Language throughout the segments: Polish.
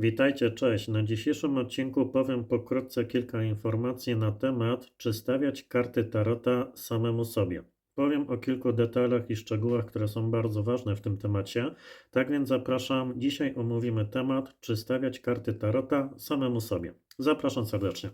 Witajcie, cześć. Na dzisiejszym odcinku powiem pokrótce kilka informacji na temat, czy stawiać karty Tarota samemu sobie. Powiem o kilku detalach i szczegółach, które są bardzo ważne w tym temacie. Tak więc zapraszam. Dzisiaj omówimy temat, czy stawiać karty Tarota samemu sobie. Zapraszam serdecznie.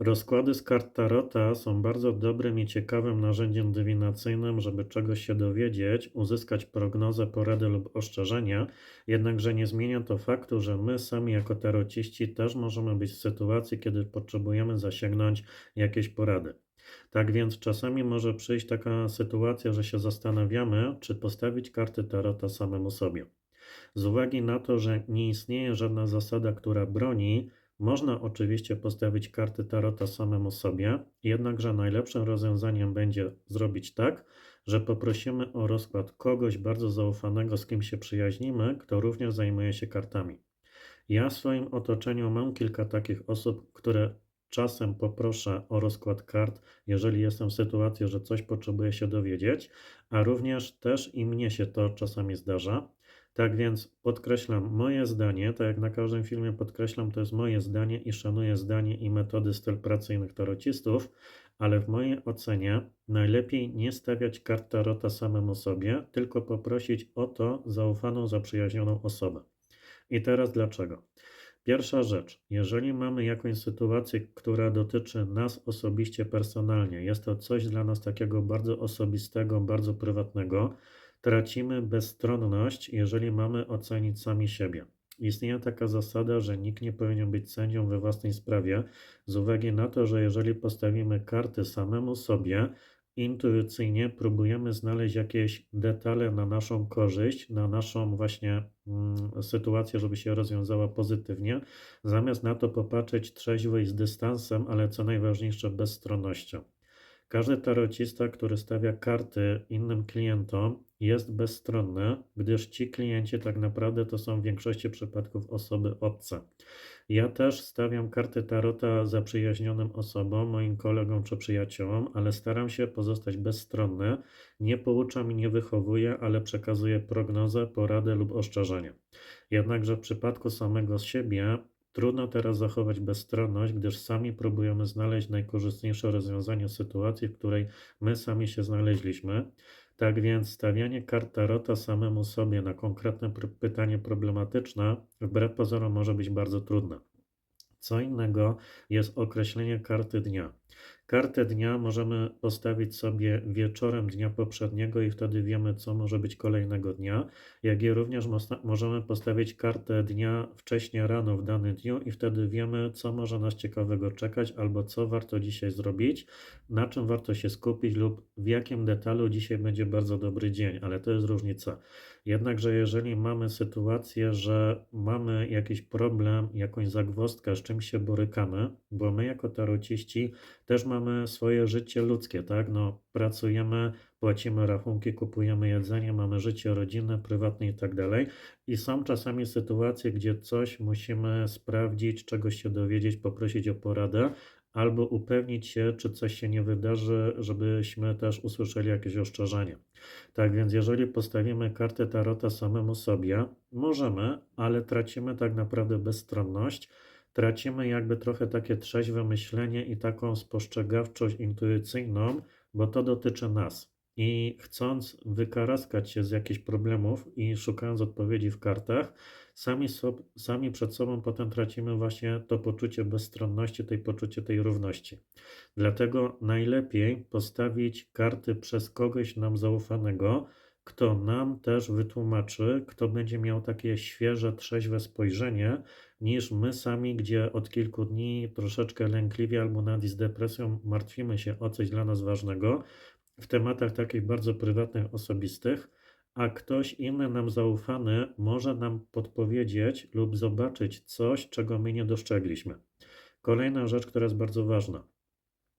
Rozkłady z kart Tarota są bardzo dobrym i ciekawym narzędziem dywinacyjnym, żeby czegoś się dowiedzieć, uzyskać prognozę, poradę lub ostrzeżenia, jednakże nie zmienia to faktu, że my sami jako tarociści też możemy być w sytuacji, kiedy potrzebujemy zasięgnąć jakieś porady. Tak więc czasami może przyjść taka sytuacja, że się zastanawiamy, czy postawić karty Tarota samemu sobie. Z uwagi na to, że nie istnieje żadna zasada, która broni, można oczywiście postawić karty Tarota samemu sobie, jednakże najlepszym rozwiązaniem będzie zrobić tak, że poprosimy o rozkład kogoś bardzo zaufanego, z kim się przyjaźnimy, kto również zajmuje się kartami. Ja w swoim otoczeniu mam kilka takich osób, które czasem poproszę o rozkład kart, jeżeli jestem w sytuacji, że coś potrzebuję się dowiedzieć, a również też i mnie się to czasami zdarza. Tak więc podkreślam moje zdanie, tak jak na każdym filmie podkreślam, to jest moje zdanie i szanuję zdanie i metody styl pracy innych tarocistów, ale w mojej ocenie najlepiej nie stawiać kart tarota samemu sobie, tylko poprosić o to zaufaną, zaprzyjaźnioną osobę. I teraz dlaczego? Pierwsza rzecz, jeżeli mamy jakąś sytuację, która dotyczy nas osobiście, personalnie, jest to coś dla nas takiego bardzo osobistego, bardzo prywatnego, tracimy bezstronność, jeżeli mamy ocenić sami siebie. Istnieje taka zasada, że nikt nie powinien być sędzią we własnej sprawie, z uwagi na to, że jeżeli postawimy karty samemu sobie, intuicyjnie próbujemy znaleźć jakieś detale na naszą korzyść, na naszą właśnie mm, sytuację, żeby się rozwiązała pozytywnie, zamiast na to popatrzeć trzeźwo i z dystansem, ale co najważniejsze bezstronnością. Każdy tarocista, który stawia karty innym klientom, jest bezstronny, gdyż ci klienci tak naprawdę to są w większości przypadków osoby obce. Ja też stawiam karty tarota zaprzyjaźnionym osobom, moim kolegom czy przyjaciołom, ale staram się pozostać bezstronny. Nie pouczam i nie wychowuję, ale przekazuję prognozę, poradę lub ostrzeżenie. Jednakże w przypadku samego siebie Trudno teraz zachować bezstronność, gdyż sami próbujemy znaleźć najkorzystniejsze rozwiązanie sytuacji, w której my sami się znaleźliśmy. Tak więc stawianie kart tarota samemu sobie na konkretne pytanie problematyczne wbrew pozorom może być bardzo trudne. Co innego jest określenie karty dnia. Kartę dnia możemy postawić sobie wieczorem dnia poprzedniego i wtedy wiemy, co może być kolejnego dnia. Jak i również możemy postawić kartę dnia wcześniej rano w danym dniu i wtedy wiemy, co może nas ciekawego czekać albo co warto dzisiaj zrobić, na czym warto się skupić lub w jakim detalu dzisiaj będzie bardzo dobry dzień, ale to jest różnica. Jednakże jeżeli mamy sytuację, że mamy jakiś problem, jakąś zagwozdkę, z czym się borykamy, bo my jako tarociści też mamy swoje życie ludzkie, tak? No, pracujemy, płacimy rachunki, kupujemy jedzenie, mamy życie rodzinne, prywatne i tak dalej. I są czasami sytuacje, gdzie coś musimy sprawdzić, czegoś się dowiedzieć, poprosić o poradę, albo upewnić się, czy coś się nie wydarzy, żebyśmy też usłyszeli jakieś ostrzeżenie. Tak więc, jeżeli postawimy kartę Tarota samemu sobie, możemy, ale tracimy tak naprawdę bezstronność, tracimy jakby trochę takie trzeźwe myślenie i taką spostrzegawczość intuicyjną, bo to dotyczy nas. I chcąc wykaraskać się z jakichś problemów i szukając odpowiedzi w kartach, sami, sami przed sobą potem tracimy właśnie to poczucie bezstronności, tej poczucie tej równości. Dlatego najlepiej postawić karty przez kogoś nam zaufanego, kto nam też wytłumaczy, kto będzie miał takie świeże, trzeźwe spojrzenie, niż my sami, gdzie od kilku dni troszeczkę lękliwie albo nawet z depresją martwimy się o coś dla nas ważnego, w tematach takich bardzo prywatnych, osobistych, a ktoś inny nam zaufany może nam podpowiedzieć lub zobaczyć coś, czego my nie dostrzegliśmy. Kolejna rzecz, która jest bardzo ważna.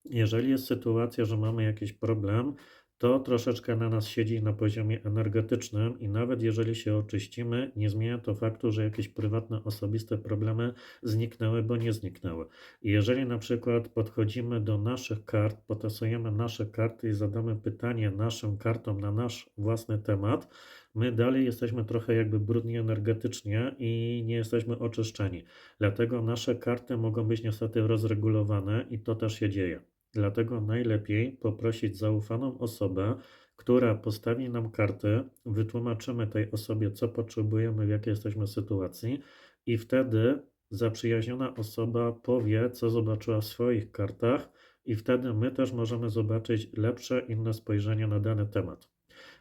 Jeżeli jest sytuacja, że mamy jakiś problem, to troszeczkę na nas siedzi na poziomie energetycznym i nawet jeżeli się oczyścimy, nie zmienia to faktu, że jakieś prywatne, osobiste problemy zniknęły, bo nie zniknęły. I jeżeli na przykład podchodzimy do naszych kart, potasujemy nasze karty i zadamy pytanie naszym kartom na nasz własny temat, my dalej jesteśmy trochę jakby brudni energetycznie i nie jesteśmy oczyszczeni. Dlatego nasze karty mogą być niestety rozregulowane i to też się dzieje. Dlatego najlepiej poprosić zaufaną osobę, która postawi nam karty, wytłumaczymy tej osobie, co potrzebujemy, w jakiej jesteśmy sytuacji, i wtedy zaprzyjaźniona osoba powie, co zobaczyła w swoich kartach, i wtedy my też możemy zobaczyć lepsze, inne spojrzenie na dany temat.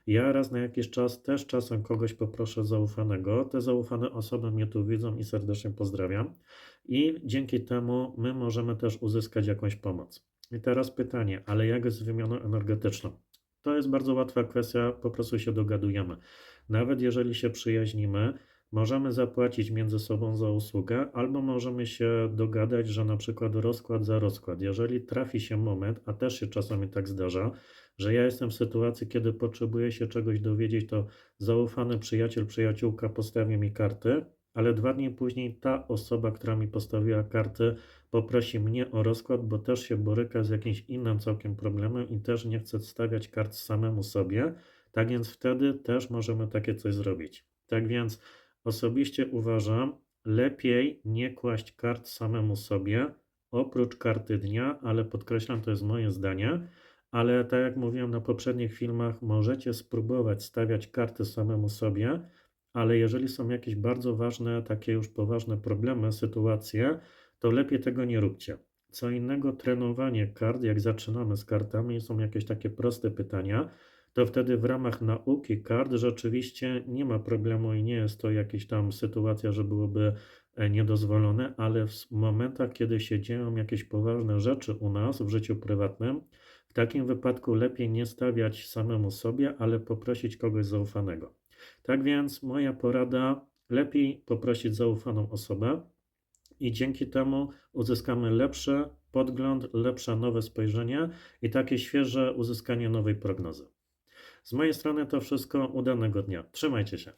Ja raz na jakiś czas też czasem kogoś poproszę zaufanego. Te zaufane osoby mnie tu widzą i serdecznie pozdrawiam. I dzięki temu my możemy też uzyskać jakąś pomoc. I teraz pytanie, ale jak jest z wymianą energetyczną? To jest bardzo łatwa kwestia, po prostu się dogadujemy. Nawet jeżeli się przyjaźnimy, możemy zapłacić między sobą za usługę, albo możemy się dogadać, że na przykład rozkład za rozkład. Jeżeli trafi się moment, a też się czasami tak zdarza, że ja jestem w sytuacji, kiedy potrzebuję się czegoś dowiedzieć, to zaufany przyjaciel, przyjaciółka postawi mi karty, ale dwa dni później ta osoba, która mi postawiła karty, poprosi mnie o rozkład, bo też się boryka z jakimś innym całkiem problemem i też nie chce stawiać kart samemu sobie. Tak więc wtedy też możemy takie coś zrobić. Tak więc osobiście uważam, lepiej nie kłaść kart samemu sobie, oprócz karty dnia, ale podkreślam, to jest moje zdanie. Ale tak jak mówiłem na poprzednich filmach, możecie spróbować stawiać karty samemu sobie, ale jeżeli są jakieś bardzo ważne, takie już poważne problemy, sytuacje, to lepiej tego nie róbcie. Co innego trenowanie kart, jak zaczynamy z kartami, są jakieś takie proste pytania, to wtedy w ramach nauki kart rzeczywiście nie ma problemu i nie jest to jakaś tam sytuacja, że byłoby e, niedozwolone, ale w momentach, kiedy się dzieją jakieś poważne rzeczy u nas w życiu prywatnym, w takim wypadku lepiej nie stawiać samemu sobie, ale poprosić kogoś zaufanego. Tak więc moja porada, lepiej poprosić zaufaną osobę i dzięki temu uzyskamy lepszy podgląd, lepsze nowe spojrzenie i takie świeże uzyskanie nowej prognozy. Z mojej strony to wszystko. Udanego dnia. Trzymajcie się.